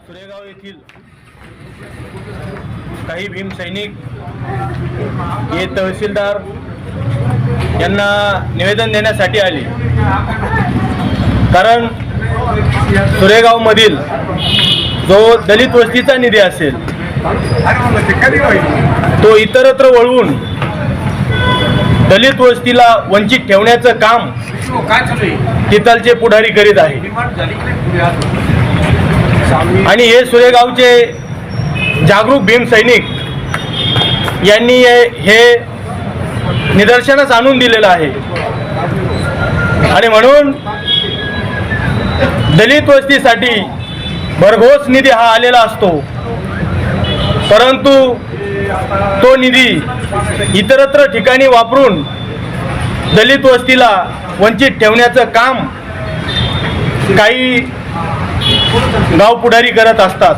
सुरेगाव येथील काही भीम सैनिक हे तहसीलदार यांना निवेदन देण्यासाठी आले. कारण सुरेगावमधील जो दलित वस्तीचा निधी असेल तो इतरत्र वळवून दलित वस्तीला वंचित ठेवण्याचं काम तिथलचे पुढारी करीत आहे आणि हे सुरेगावचे जागरूक भीम सैनिक यांनी हे- निदर्शनच निदर्शनास आणून दिलेलं आहे. आणि म्हणून दलित वस्तीसाठी भरघोस निधी हा आलेला असतो. परंतु तो निधी इतरत्र ठिकाणी वापरून दलित वस्तीला वंचित ठेवण्याचं काम काही गाव पुढारी करत असतात.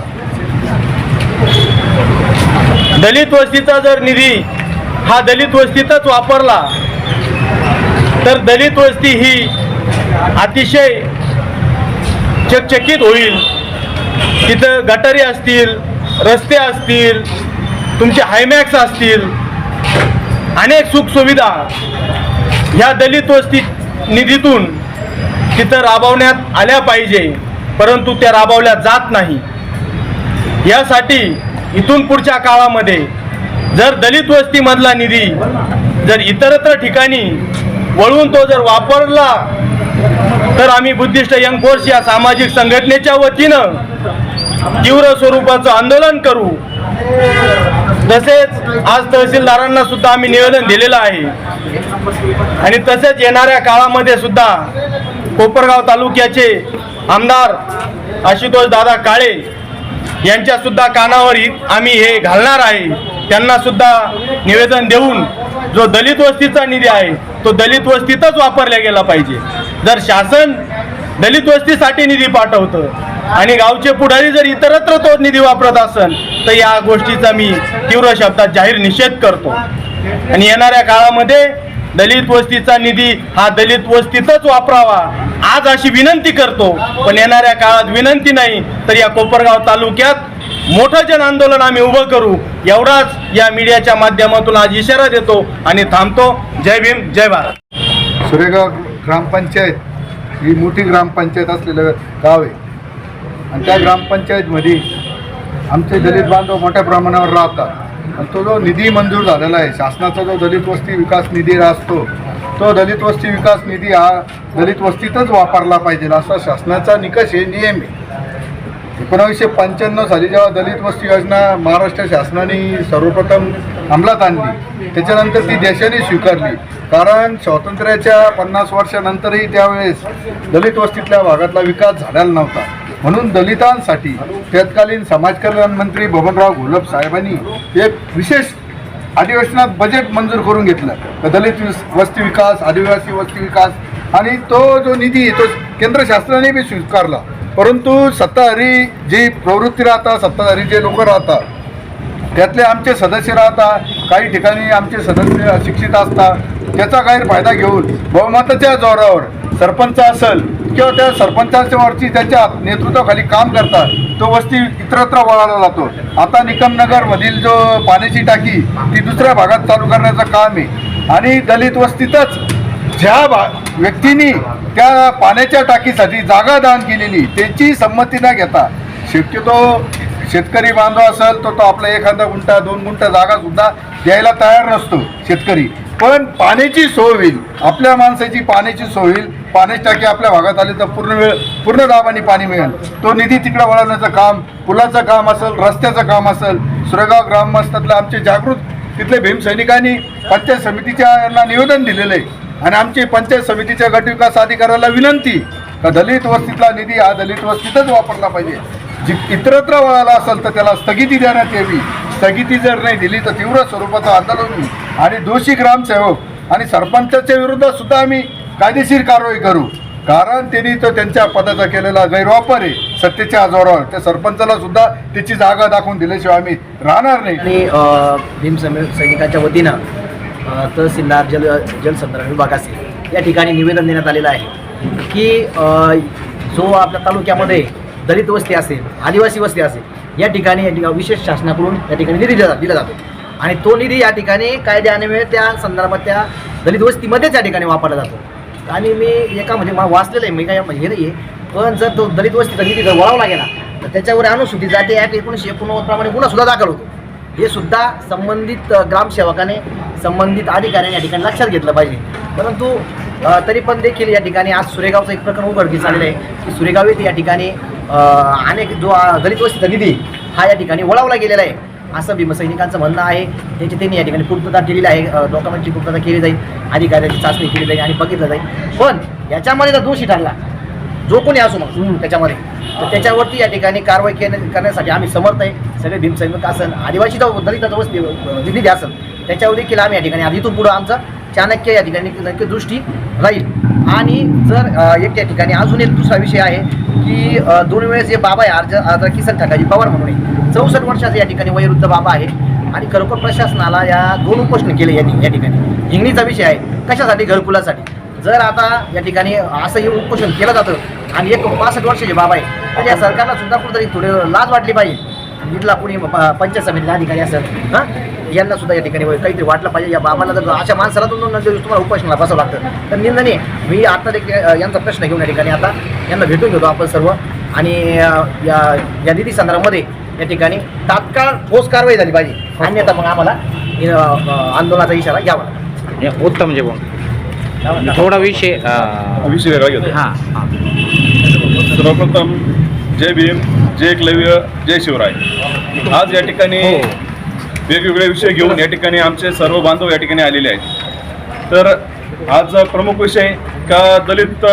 दलित वस्तीचा जर निधी हा दलित वस्तीतच वापरला तर दलित वस्ती ही अतिशय चकचकीत होईल. तिथं गटारी असतील रस्ते असतील तुमचे हायमॅक्स असतील अनेक सुखसुविधा ह्या दलित वस्ती निधीतून तिथं राबवण्यात आल्या पाहिजे. परंतु त्या राबवल्या जात नाही. यासाठी इथून पुढच्या काळामध्ये जर दलित वस्तीमधला निधी जर इतरत्र ठिकाणी वळवून तो जर वापरला तर आम्ही बुद्धिस्ट यंग फोर्स या सामाजिक संघटनेच्या वतीनं तीव्र स्वरूपाचं आंदोलन करू. तसेच आज तहसीलदारांना सुद्धा आम्ही निवेदन दिलेलं आहे. आणि तसेच येणाऱ्या काळामध्ये सुद्धा कोपरगाव तालुक्याचे आमदार आशुतोष दादा काळे यांच्या सुद्धा कानावर आम्ही हे घालणार आहे. त्यांना सुद्धा निवेदन देऊन जो दलित वस्तीचा निधी आहे तो दलित वस्तीतच वापरला गेला पाहिजे. जर शासन दलित वस्तीसाठी निधी पाठवतं आणि गावचे पुढारी जर इतरत्र तो निधी वापरत असेल तर या गोष्टीचा मी तीव्र शब्दात जाहीर निषेध करतो. आणि येणाऱ्या काळामध्ये दलित वस्तीचा निधी हा दलित वस्तीतच वापरावा. आज अशी विनंती करतो पण येणाऱ्या काळात विनंती नाही तर या कोपरगाव तालुक्यात मोठं जन आंदोलन आम्ही उभं करू. एवढाच या मीडियाच्या माध्यमातून आज इशारा देतो आणि थांबतो. जय भीम जय भारत. सुरेगाव ग्रामपंचायत ही मोठी ग्रामपंचायत असलेलं गाव आहे. आणि त्या ग्रामपंचायतमध्ये आमचे दलित बांधव मोठ्या प्रमाणावर राहतात. आणि तो जो निधी मंजूर झालेला आहे शासनाचा जो दलित वस्ती विकास निधी असतो तो दलित वस्ती विकास निधी हा दलित वस्तीतच वापरला पाहिजे असा शासनाचा निकष हे नियम आहे. एकोणावीसशे पंच्याण्णव साली जेव्हा दलित वस्ती योजना महाराष्ट्र शासनाने सर्वप्रथम अंमलात आणली त्याच्यानंतर ती देशाने स्वीकारली. कारण स्वातंत्र्याच्या पन्नास वर्षानंतरही त्यावेळेस दलित वस्तीतल्या भागातला विकास झालेला नव्हता. म्हणून दलितांसाठी तत्कालीन समाज कल्याण मंत्री बबनराव घोलप साहेबांनी एक विशेष अधिवेशनात बजेट मंजूर करून घेतलं. तर दलित वस्ती विकास आदिवासी वस्ती विकास आणि तो जो निधी तो केंद्र शासनाने बी स्वीकारला. परंतु सत्ताधारी जी प्रवृत्ती राहतात सत्ताधारी जे लोक राहतात त्यातले आमचे सदस्य राहतात काही ठिकाणी आमचे सदस्य अशिक्षित असतात त्याचा गैरफायदा घेऊन बहुमताच्या जोरावर सरपंच असेल किंवा त्या सरपंचाच्या त्याच्या नेतृत्वाखाली काम करतात तो वस्ती इतरत्र वळाला जातो आता निकमनगरमधील जो पाण्याची टाकी ती दुसऱ्या भागात चालू करण्याचं काम आहे. आणि दलित वस्तीतच ज्या भा व्यक्तींनी त्या पाण्याच्या टाकीसाठी जागा दान केलेली त्याची संमती न घेता शक्यतो शेतकरी बांधव असेल तर तो आपला एखादा गुंठा दोन गुंठा जागा सुद्धा द्यायला तयार नसतो शेतकरी. पण पाण्याची सोय होईल आपल्या माणसाची पाण्याची सोय होईल पाण्याची टाकी आपल्या भागात आली तर पूर्ण वेळ पूर्ण दाबाने पाणी मिळेल. तो निधी तिकडे वळवण्याचं काम पुलाचं काम असेल रस्त्याचं काम असेल सुरेगाव ग्रामस्थातलं आमचे जागृत तिथले भीमसैनिकांनी पंचायत समितीच्या यांना निवेदन दिलेलं आहे. आणि आमची पंचायत समितीच्या गटविकास अधिकाऱ्याला विनंती का दलित वस्तीतला निधी हा दलित वस्तीतच वापरला पाहिजे. जी इतरत्र वळाला असेल तर त्याला स्थगिती देण्यात यावी. स्थगिती जर नाही दिली तर तीव्र स्वरूपाचं आंदोलन होईल. आणि दोषी ग्रामसेवक आणि सरपंचाच्या विरुद्ध सुद्धा आम्ही कायदेशीर कारवाई करू. कारण त्यांनी तो त्यांच्या पदाचा केलेला गैरवापर आहे. सत्तेच्या आजोरावर त्या सरपंचाला सुद्धा त्याची जागा दाखवून दिल्याशिवाय आम्ही राहणार नाही. आणि अ, भीम सैनिकांच्या वतीनं तहसीलदार जल जलसंधारण विभाग असेल या ठिकाणी निवेदन देण्यात आलेलं आहे की जो आपल्या तालुक्यामध्ये दलित वस्ती असेल आदिवासी वस्ती असेल या ठिकाणी या ठिकाणी विशेष शासनाकडून या ठिकाणी निधी दिला दिला जातो. आणि तो निधी या ठिकाणी कायद्याने त्या संदर्भात त्या दलित वस्तीमध्येच या ठिकाणी वापरला जातो. आणि मी एका म्हणजे मा- वाचलेलं आहे मी काय म्हणजे हे नाही आहे पण जर तो दलित वस्तीचा निधी जर वळवला गेला तर त्याच्यावर अनुसूचित जाती ॲक्ट एकोणीसशे एकोणनव्वद प्रमाणे गुन्हा सुद्धा दाखल होतो. हे सुद्धा संबंधित ग्रामसेवकाने संबंधित अधिकाऱ्याने या ठिकाणी लक्षात घेतलं पाहिजे. परंतु तरी पण देखील या ठिकाणी आज सुरेगावचं एक प्रकरण उघडकीस आलेलं आहे की सुरेगाव येथे या ठिकाणी अनेक जो दलित वस्तीचा निधी हा या ठिकाणी वळवला गेलेला आहे. असं भीमसैनिकांचं म्हणणं आहे. त्याची त्यांनी या ठिकाणी पूर्तता केलेली आहे डॉक्युमेंटची पूर्तता केली जाईल अधिकाऱ्याची चाचणी केली जाईल आणि बघितलं जाईल. पण याच्यामध्ये जर दोषी ठरला जो कोणी असो मग त्याच्यामध्ये तर त्याच्यावरती या ठिकाणी कारवाई करण्यासाठी आम्ही समर्थ आहे. सगळे भीमसैनिक असन आदिवासी जो दलित वस्ती निधी असेल त्याच्यावर देखील आम्ही या ठिकाणी आधीतून इथून पुढं आमचं चाणक्य या ठिकाणी नक्की दृष्टी राहील. आणि जर एक त्या ठिकाणी अजून एक दुसरा विषय आहे की दोन वेळेस जे बाबा आहे अर्ज अर्ज किसन काकाजी पवार म्हणून चौसष्ट वर्षाचे या ठिकाणी वयोवृद्ध बाबा आहे आणि खरोखर प्रशासनाला या दोन उपोषण केले यांनी या ठिकाणी. हिंगणीचा विषय आहे कशासाठी? घरकुलासाठी. जर आता या ठिकाणी असं हे उपोषण केलं जातं आणि एक पासष्ट वर्षाचे बाबा आहे तर या सरकारला सुद्धा कुठेतरी थोडी लाज वाटली पाहिजे. इथला कोणी प- पंचायत समितीला अधिकारी असेल हां? यांना सुद्धा या ठिकाणी काहीतरी वाटलं पाहिजे. या बाबाला जर अशा माणसाला दिवस तुम्हाला उपोषणाला बसावं लागतं तर निंदनीय. मी आता देखील यांचा प्रश्न घेऊन या ठिकाणी आता यांना भेटून घेतो आपण सर्व. आणि या या निधी संदर्भामध्ये या ठिकाणी तात्काळ ठोस कारवाई झाली पाहिजे. अन्यथा मग आम्हाला आंदोलनाचा इशारा घ्यावा उत्तम जेवण थोडा विषय विषय वेगळा घेतो. हा हा. सर्वप्रथम जय भीम जय एकलव्य जय शिवराय. आज या ठिकाणी हो. वेगवेगळे विषय घेऊन या ठिकाणी आमचे सर्व बांधव या ठिकाणी आलेले आहेत. तर आज प्रमुख विषय का दलित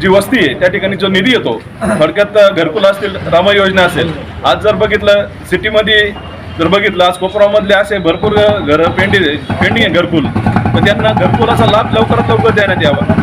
जी वस्ती आहे त्या ठिकाणी जो निधी येतो थोडक्यात घरकुल असतील रामा योजना असेल आज जर बघितलं सिटीमध्ये जर बघितलं आज कोपरामधले असे भरपूर घर पेंडी पेंडिंग आहे घरकुल. तर त्यांना घरकुलाचा लाभ लवकरात लवकर देण्यात यावा.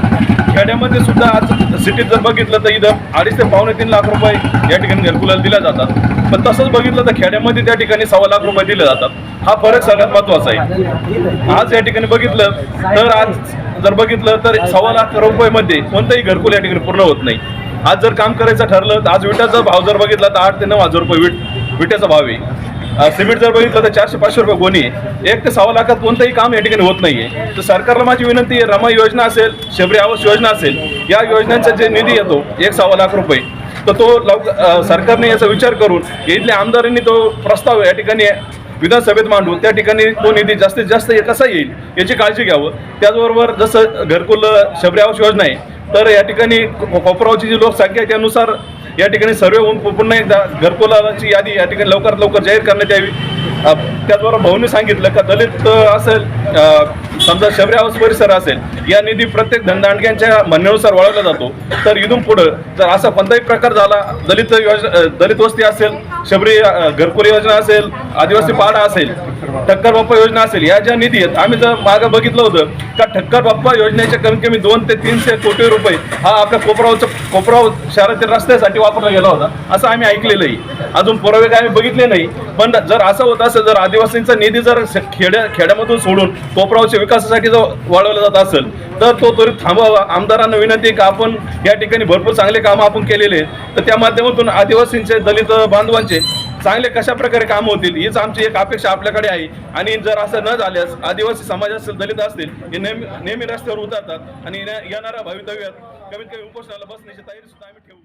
खेड्यामध्ये सुद्धा आज सिटीत जर बघितलं तर इथं अडीच ते पावणे तीन लाख रुपये या ठिकाणी घरकुलाला दिल्या जातात. पण तसंच बघितलं तर खेड्यामध्ये त्या ठिकाणी सव्वा लाख रुपये दिले जातात. हा फरक सगळ्यात महत्त्वाचा आहे. आज या ठिकाणी बघितलं तर आज जर बघितलं तर सव्वा लाख रुपयामध्ये कोणतंही घरकुल या ठिकाणी पूर्ण होत नाही. आज जर काम करायचं ठरलं तर आज विटाचा भाव जर बघितला तर आठ ते नऊ हजार रुपये विट विट्याचा भाव आहे. सिमेंट जर बघितलं तर चारशे पाचशे रुपये गोणी आहे. एक ते सव्वा लाखात कोणतंही काम या ठिकाणी होत नाहीये. तर सरकारला माझी विनंती आहे रमा योजना असेल शबरी आवास योजना असेल या योजनांचा जे निधी येतो एक सव्वा लाख रुपये. तर तो लव सरकारने याचा विचार करून इथल्या आमदारांनी तो प्रस्ताव या ठिकाणी विधानसभेत मांडून त्या ठिकाणी तो निधी जास्तीत जास्त कसा येईल याची काळजी घ्यावं. त्याचबरोबर जसं घरकुल शबरी आवास योजना आहे तर या ठिकाणी कोपरावची जी लोकसंख्या आहे त्यानुसार या ठिकाणी सर्वे होऊन पुन्हा एकदा घरकुलाची यादी या ठिकाणी लवकरात लवकर जाहीर करण्यात यावी. त्याचबरोबर भाऊने सांगितलं का दलित असेल समजा शबरी हाऊस परिसर असेल या निधी प्रत्येक धनदांडक्यांच्या म्हणण्यानुसार वळवला जातो. तर इथून पुढं जर असा कोणताही प्रकार झाला दलित योजना दलित वस्ती असेल शबरी घरकुल योजना असेल आदिवासी पाडा असेल ठक्कर बाप्पा योजना असेल. या ज्या निधी आहेत आम्ही जर मागं बघितलं होतं का ठक्कर बाप्पा योजनेच्या कमीत कमी दोन ते तीनशे कोटी रुपये हा आपल्या कोपरावचं कोपराव शहरातील रस्त्यासाठी वापरला गेला होता असं आम्ही ऐकलेलं आहे अजून पुरावे काय आम्ही बघितले नाही. पण जर असं होत असेल जर आदिवासींचा निधी जर खेड्या खेड्यामधून सोडून कोपरावच्या विकासासाठी जर वाढवला जात असेल तर तो त्वरित थांबावा. आमदारांना विनंती का आपण या ठिकाणी भरपूर चांगले कामं आपण केलेले आहेत. तर त्या माध्यमातून आदिवासींचे दलित बांधवांचे चांगले कशा प्रकारे काम होतील हीच आमची एक अपेक्षा आपल्याकडे आहे. आणि जर असं न झाल्यास आदिवासी समाज असेल दलित असतील हे नेहमी नेहमी रस्त्यावर उतरतात. आणि येणाऱ्या भवितव्यात कमीत कमी उपोषणाला बसण्याची तयारी सुद्धा आम्ही ठेवू.